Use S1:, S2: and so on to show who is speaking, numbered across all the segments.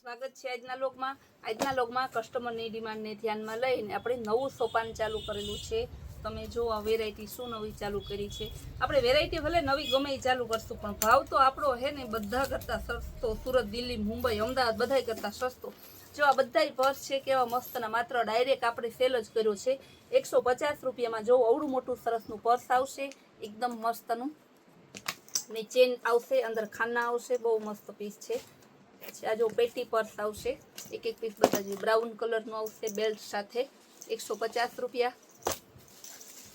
S1: સ્વાગત છે આજના લોકમાં. આજના લોકમાં કસ્ટમરની ડિમાન્ડને ધ્યાનમાં લઈને આપણે નવું સોપાન ચાલુ કરેલું છે. તમે જો આ વેરાયટી શું નવી ચાલુ કરી છે. આપણે વેરાયટી ભલે નવી ગમે ચાલુ કરશું, પણ ભાવ તો આપણો હે ને બધા કરતાં સસ્તો. સુરત, દિલ્હી, મુંબઈ, અમદાવાદ બધાય કરતાં સસ્તો. જો આ બધાય પર્સ છે કેવા મસ્તના, માત્ર ડાયરેક્ટ આપણે સેલ જ કર્યો છે. એકસો પચાસ રૂપિયામાં જો અવડું મોટું સરસનું પર્સ આવશે, એકદમ મસ્તનું. ને ચેન આવશે, અંદર ખાના આવશે, બહુ મસ્ત પીસ છે. આ જો પેટી પર્સ આવશે. એક એક પીસ બધા જે બ્રાઉન કલરનું આવશે, બેલ્ટ સાથે. એકસો પચાસ રૂપિયા.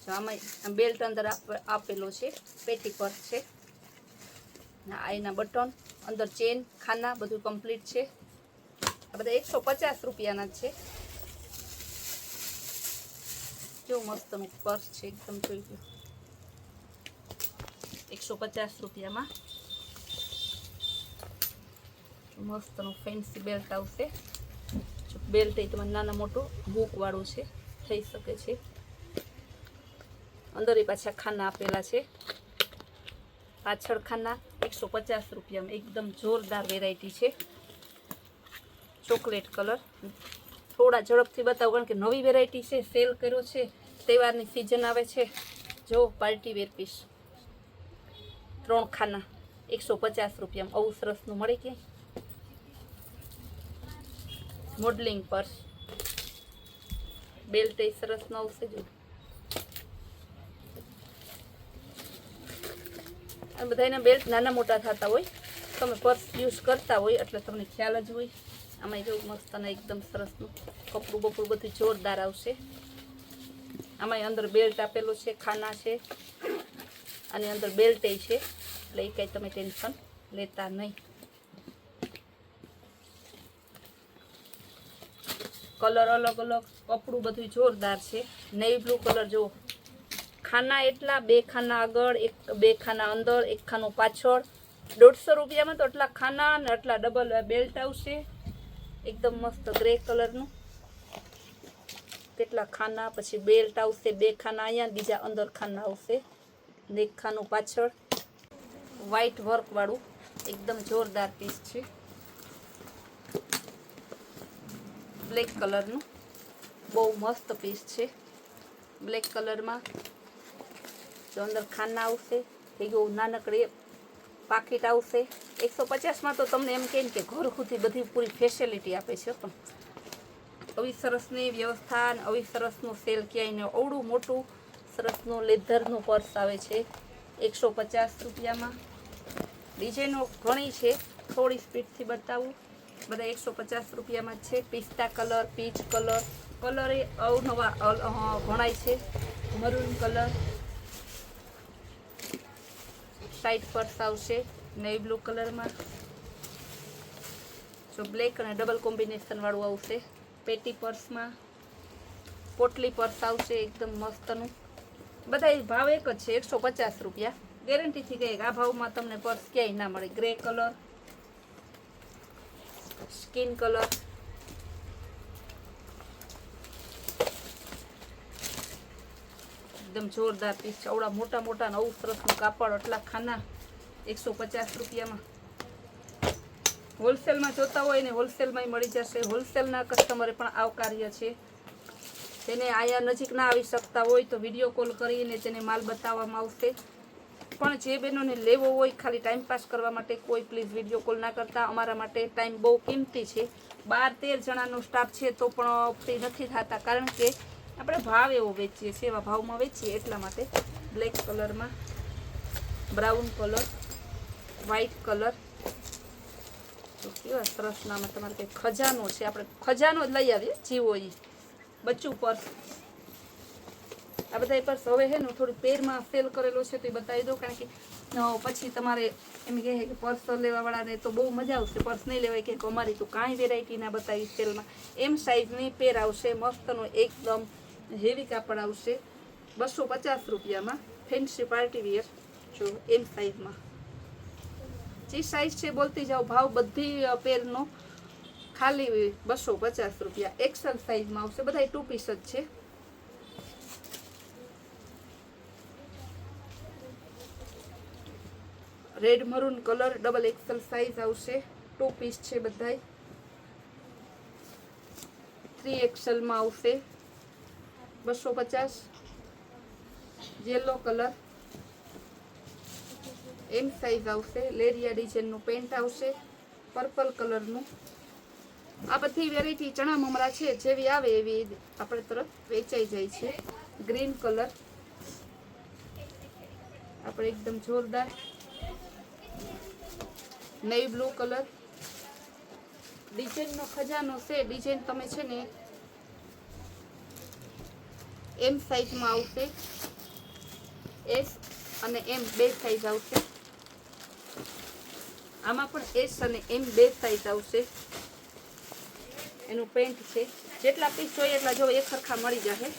S1: જો આમાં બેલ્ટ અંદર આપેલો છે. પેટી પર્સ છે. આ એના બટન, અંદર ચેન, ખાના, બધું કમ્પ્લીટ છે. આ બધા એકસો પચાસ રૂપિયાના જ છે. કેવું મસ્તનું પર્સ છે. એકદમ જોઈ ગયો. એકસો પચાસ રૂપિયામાં. મસ્તનું ફેન્સી બેલ્ટ આવશે. બેલ્ટ એ તમારે નાના મોટું હૂકવાળું છે, થઈ શકે છે. અંદર એ પાછા ખાના આપેલા છે. પાછળ ખાના એકસો પચાસ રૂપિયામાં એકદમ જોરદાર વેરાયટી છે. Chocolate colour. થોડા ઝડપથી બતાવો, કારણ કે નવી વેરાયટી છે સેલ કર્યો છે, તહેવારની સિઝન આવે છે. જો પાર્ટી વેર પીસ. ત્રણ ખાના, એકસો પચાસ રૂપિયામાં. આવું સરસનું મળે ક્યાંય? મોડલિંગ પર્સ બેલ્ટ એ સરસ સરસનો આવશે જો. આ બધાના બેલ્ટ નાના મોટા થતા હોય. તમે પર્સ યુઝ કરતા હોય એટલે તમને ખ્યાલ જ હોય. આમાં જો મસ્ત અને એકદમ સરસનું કપડું બપડું બધું જોરદાર આવશે. આમાં અંદર બેલ્ટ આપેલો છે, ખાના છે. અને અંદર બેલ્ટ છે. એટલે એ કંઈ તમે ટેન્શન લેતા નહીં. કલર અલગ અલગ, કપડું બધું જોરદાર છે. નેવી બ્લુ કલર જો ખાના એટલા, બે ખાના આગળ, એક, બે ખાના અંદર, એક ખાનું પાછળ. દોઢસો રૂપિયામાં તો એટલા ખાના અને એટલા ડબલ બેલ્ટ આવશે. એકદમ મસ્ત ગ્રે કલરનું કેટલા ખાના, પછી બેલ્ટ આવશે, બે ખાના અહીંયા, બીજા અંદર ખાના આવશે. એક ખાનું પાછળ. વ્હાઇટ વર્કવાળું એકદમ જોરદાર પીસ છે. બ્લેક કલરનું બહુ મસ્ત પીસ છે. બ્લેક કલરમાં જો અંદર ખાના આવશે. થઈ ગયું નાનકડી પાકીટ આવશે. એકસો પચાસમાં તો તમને એમ કહે કે ઘર સુધી બધી પૂરી ફેસિલિટી આપે છે પણ. આવી સરસની વ્યવસ્થા અને આવી સરસનું સેલ ક્યાંય અવડું મોટું સરસનું લેધરનું પર્સ આવે છે. એકસો પચાસ રૂપિયામાં. ડિઝાઇનો ઘણી છે. થોડી સ્પીડથી બતાવું. બધા એકસો પચાસ રૂપિયામાં છે. પિસ્તા કલર, પીચ કલર કલર એ અવનવા ભણાય છે. Maroon colour. સાઈડ પર્સ આવશે. નેવી બ્લુ કલરમાં. જો બ્લેક અને ડબલ કોમ્બિનેશનવાળું આવશે. પેટી પર્સમાં પોટલી પર્સ આવશે એકદમ મસ્તનું. બધા ભાવ એક જ છે, એકસો પચાસ રૂપિયા. ગેરંટીથી કહે આ ભાવમાં તમને પર્સ ક્યાંય ના મળે. ગ્રે કલર સ્કિન કલર એકદમ જોરદાર પીસ છે. આવડા મોટા મોટા નવું સરસનું કાપડ આટલા ખાના. એકસો પચાસ રૂપિયામાં. હોલસેલમાં જોતા હોય ને હોલસેલમાંય મળી જશે. હોલસેલના કસ્ટમરે પણ આવકાર્ય છે. તેને આયા નજીક ના આવી શકતા હોય તો વીડિયો કોલ કરીને તેને માલ બતાવવામાં આવશે. પણ જે બહેનોને લેવો હોય ખાલી ટાઈમ પાસ કરવા માટે કોઈ પ્લીઝ વીડિયો કોલ ના કરતા. અમારા માટે ટાઈમ બહુ કિંમતી છે. બાર, તેર જણાનો સ્ટાફ છે તો પણ ફ્રી નથી થતા. કારણ કે આપણે ભાવ એવો વેચીએ છીએ એવા ભાવમાં વેચીએ એટલા માટે બ્લેક કલરમાં બ્રાઉન કલર વ્હાઈટ કલર કેવા સરસ નામાં તમારે કંઈ ખજાનો છે. આપણે ખજાનો જ લઈ આવીએ, જીવો બચ્ચું પર્સ આ બધા પર્સ હવે હે ને થોડું પેરમાં સેલ કરેલો છે તો એ બતાવી દો, કારણ કે પછી તમારે એમ કહે કે પર્સ લેવાવાળાને તો બહુ મજા આવશે, પર્સ નહીં લેવાય કે અમારી તો કાંઈ વેરાયટી ના બતાવી સેલમાં. એમ સાઇઝની પેર આવશે, મસ્તનો એકદમ હેવી કાપડ આવશે, બસો પચાસ રૂપિયામાં ફેન્સી પાર્ટી વિયર જો, એમ સાઈઝમાં જે સાઈઝ છે બોલતી જાઓ, ભાવ બધી પેરનો ખાલી બસો પચાસ રૂપિયા એક્સેલ સાઇઝમાં આવશે બધા ટુ પીસ જ છે. Red maroon colour double XL size આવશે. ટુ પીસ છે બધાય. થ્રી એક્સલમાં આવશે. બસો પચાસ. યલો કલર એમ સાઈઝ આવશે. લેરિયા ડિઝાઇનનું પેન્ટ આવશે. પર્પલ કલરનું આ બધી વેરાયટી ચણા મમરા છે. જેવી આવે એવી આપણે તરફ વેચાઈ જાય છે. ગ્રીન કલર આપણે એકદમ જોરદાર. Navy blue colour. ડિઝાઇનનો ખજાનો છે, ડિઝાઇન તમે છે ને એમ સાઈઝમાં આવશે. એસ અને એમ બે સાઈઝ આવશે. આમાં પણ એસ અને એમ બે સાઈઝ આવશે. એનું પેન્ટ છે. જેટલા પીસ જોઈએ એટલા જો એક સરખા મળી જશે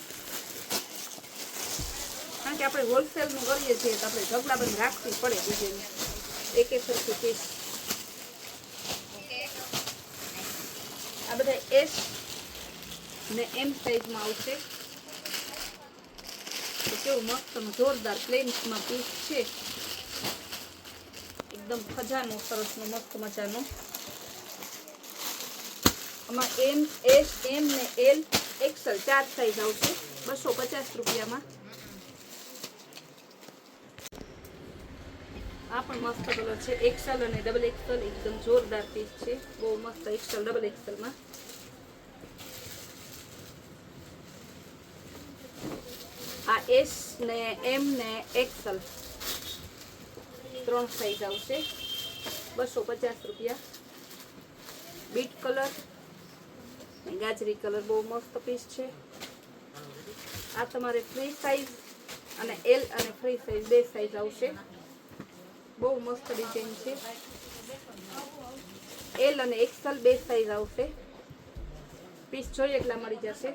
S1: કારણ કે આપણે હોલસેલનું કરીએ છીએ તો આપણે ઢગલાબંધ રાખવી પડે ડિઝાઇન. એક એક સરખી પીસ આ બધા એસ ને એમ સાઈઝમાં આવશે. તો કેવું મસ્ત જોરદાર પ્લેન્સમાં પીસ છે. એકદમ ખજાનો સરસનો મસ્ત મજાનો. આમાં એમ એસ એમ ને એલ એક્સલ ચાર સાઈઝ આવશે. બસો પચાસ રૂપિયામાં. આ પણ મસ્ત કલર છે. એક્સલ અને ડબલ એક્સલ એકદમ જોરદાર પીસ છે. બહુ મસ્ત એક્સલ ડબલ એક્સલમાં આ એસ ને એમ ને એક્સલ ત્રણ સાઈઝ આવશે. બસો પચાસ રૂપિયા. બીટ કલર ગાજરી કલર બહુ મસ્ત પીસ છે. આ તમારે ફ્રી સાઈઝ અને એલ અને ફ્રી સાઈઝ બે સાઈઝ આવશે. બહુ મસ્ત ડિઝાઇન છે. એલ અને એક્સલ બે સાઈઝ આવશે. પીસ જોઈએ એટલા મળી જશે.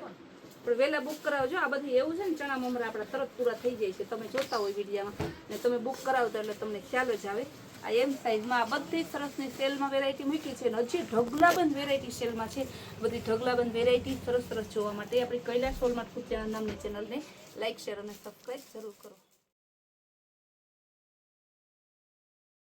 S1: પણ વહેલા બુક કરાવજો આ બધી એવું છે ને, ચણા મમરા આપણા તરત પૂરા થઈ જાય છે. તમે જોતા હોય વિડીયામાં. ને તમે બુક કરાવતા એટલે તમને ખ્યાલ જ આવે. આ એમ સાઈઝમાં આ બધી સરસની સેલમાં વેરાયટી મૂકી છે અને હજી ઢગલાબંધ વેરાયટી સેલમાં છે. બધી ઢગલાબંધ વેરાયટી સરસ સરસ જોવા માટે. આપણી કૈલાસ ખૂબ ચેનલ નામની ચેનલને લાઇક શેર અને સબસ્ક્રાઈબ જરૂર કરો.